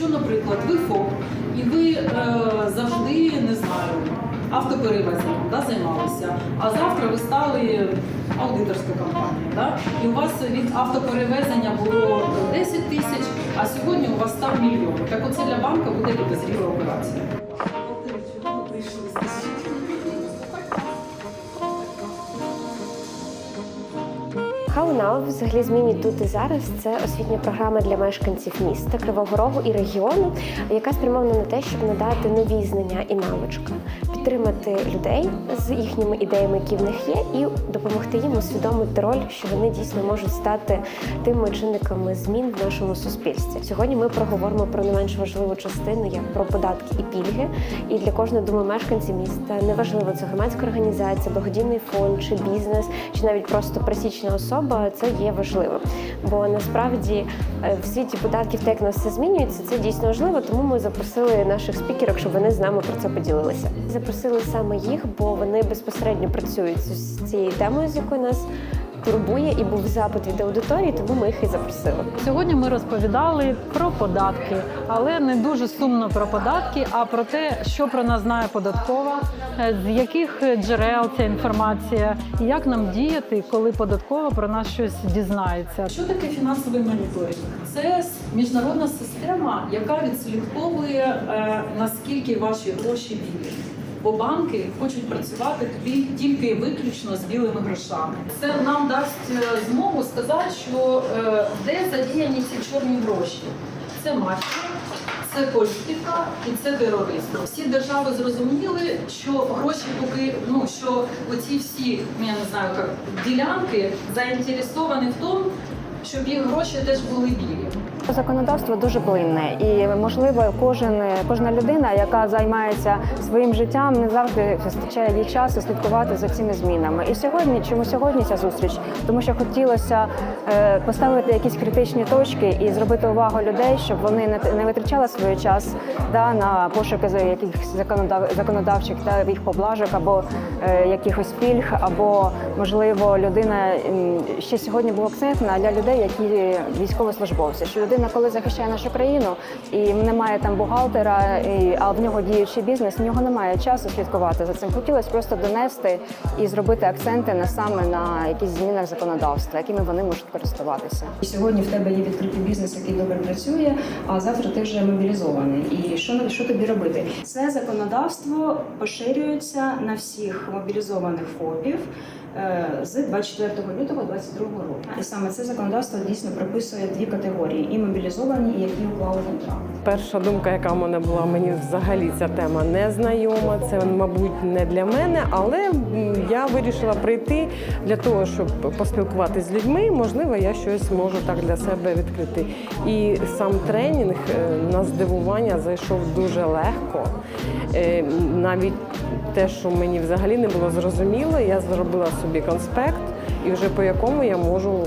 Якщо, наприклад, ви ФОП і ви е, завжди не знаю, автоперевезенням да, займалися, а завтра ви стали аудиторська компанія, да? і у вас від автоперевезення було 10 тисяч, а сьогодні у вас став мільйон. Так оце для банка буде підозріла операція. Хаунау взагалі зміні тут і зараз. Це освітня програма для мешканців міста Кривого Рогу і регіону, яка спрямована на те, щоб надати нові знання і навички, підтримати людей з їхніми ідеями, які в них є, і допомогти їм усвідомити роль, що вони дійсно можуть стати тими чинниками змін в нашому суспільстві. Сьогодні ми проговоримо про не менш важливу частину, як про податки і пільги. І для кожного думаю, мешканців міста неважливо, це громадська організація, благодійний фонд чи бізнес, чи навіть просто пересічна особа. Це є важливим. Бо насправді е, в світі податків, так як нас все змінюється, це дійсно важливо. Тому ми запросили наших спікерок, щоб вони з нами про це поділилися. Запросили саме їх, бо вони безпосередньо працюють з цією темою, з якою нас турбує, і був запит від аудиторії, тому ми їх і запросили. Сьогодні ми розповідали про податки, але не дуже сумно про податки, а про те, що про нас знає податкова, е, з яких джерел ця інформація, і як нам діяти, коли податкова про нас щось дізнається. Що таке фінансовий моніторинг? Це міжнародна система, яка відслідковує е, наскільки ваші гроші білі. Бо банки хочуть працювати тобі тільки виключно з білими грошами. Це нам дасть е, змогу сказати, що е, де задіяні ці чорні гроші. Це мафія, це політика і це тероризм. Всі держави зрозуміли, що гроші поки ну що оці всі я не знаю, як ділянки заінтересовані в тому, щоб їх гроші теж були білі. Законодавство дуже плинне, і можливо, кожен кожна людина, яка займається своїм життям, не завжди вистачає їй часу слідкувати за цими змінами. І сьогодні, чому сьогодні ця зустріч? Тому що хотілося е, поставити якісь критичні точки і зробити увагу людей, щоб вони не, не витрачали свій час да, на пошуки за якихось законодав, законодавчих та їх поблажок або е, якихось пільг, або можливо людина ще сьогодні був акцент на для людей, які військовослужбовці. Що людина, коли захищає нашу країну і немає там бухгалтера, і, а в нього діючий бізнес, в нього немає часу слідкувати за цим. Хотілося просто донести і зробити акценти на саме на якісь змінах законодавства, якими вони можуть користуватися. І сьогодні в тебе є відкритий бізнес, який добре працює, а завтра ти вже мобілізований. І що, що тобі робити? Це законодавство поширюється на всіх мобілізованих ФОПів з 24 лютого 2022 року. І саме це законодавство дійсно прописує дві категорії: і мобілізовані, і які уклали контракт. Перша думка, яка в мене була, мені взагалі ця тема не знайома. Це, мабуть, не для мене, але я вирішила прийти для того, щоб поспілкуватися з людьми. Можливо, я щось можу так для себе відкрити. І сам тренінг е, на здивування зайшов дуже легко. Е, Навіть те, що мені взагалі не було зрозуміло, я зробила собі конспект, і вже по якому я можу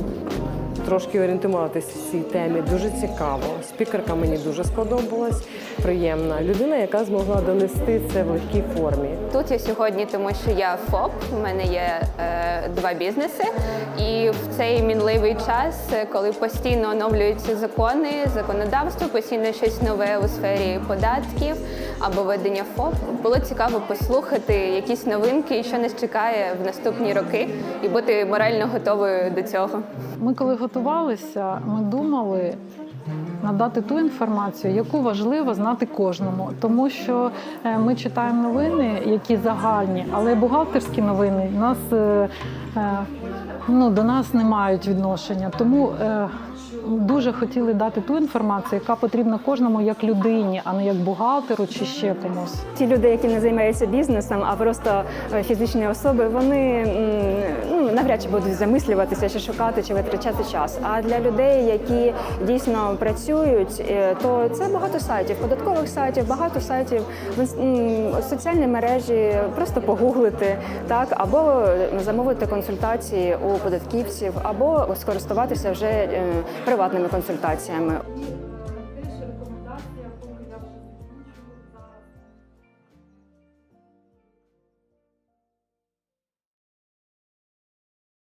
трошки орієнтуватися в цій темі. Дуже цікаво. Спікерка мені дуже сподобалась, приємна людина, яка змогла донести це в легкій формі. Тут я сьогодні, тому що я ФОП, у мене є е, два бізнеси, і в цей мінливий час, е, коли постійно оновлюються закони, законодавство, постійно щось нове у сфері податків або ведення ФОП, було цікаво послухати якісь новинки, що нас чекає в наступні роки, і бути морально готовою до цього. Ми коли готувалися, ми думали надати ту інформацію, яку важливо знати кожному, тому що е, ми читаємо новини, які загальні, але бухгалтерські новини нас е, е, ну, до нас не мають відношення. Тому дуже хотіли дати ту інформацію, яка потрібна кожному як людині, а не як бухгалтеру чи ще комусь. Ті люди, які не займаються бізнесом, а просто фізичні особи, вони навряд чи будуть замислюватися, чи шукати, чи витрачати час. А для людей, які дійсно працюють, е, то це багато сайтів, податкових сайтів, багато сайтів соціальні мережі, просто погуглити, так або замовити консультації у податківців, або скористуватися вже е, приватними консультаціями.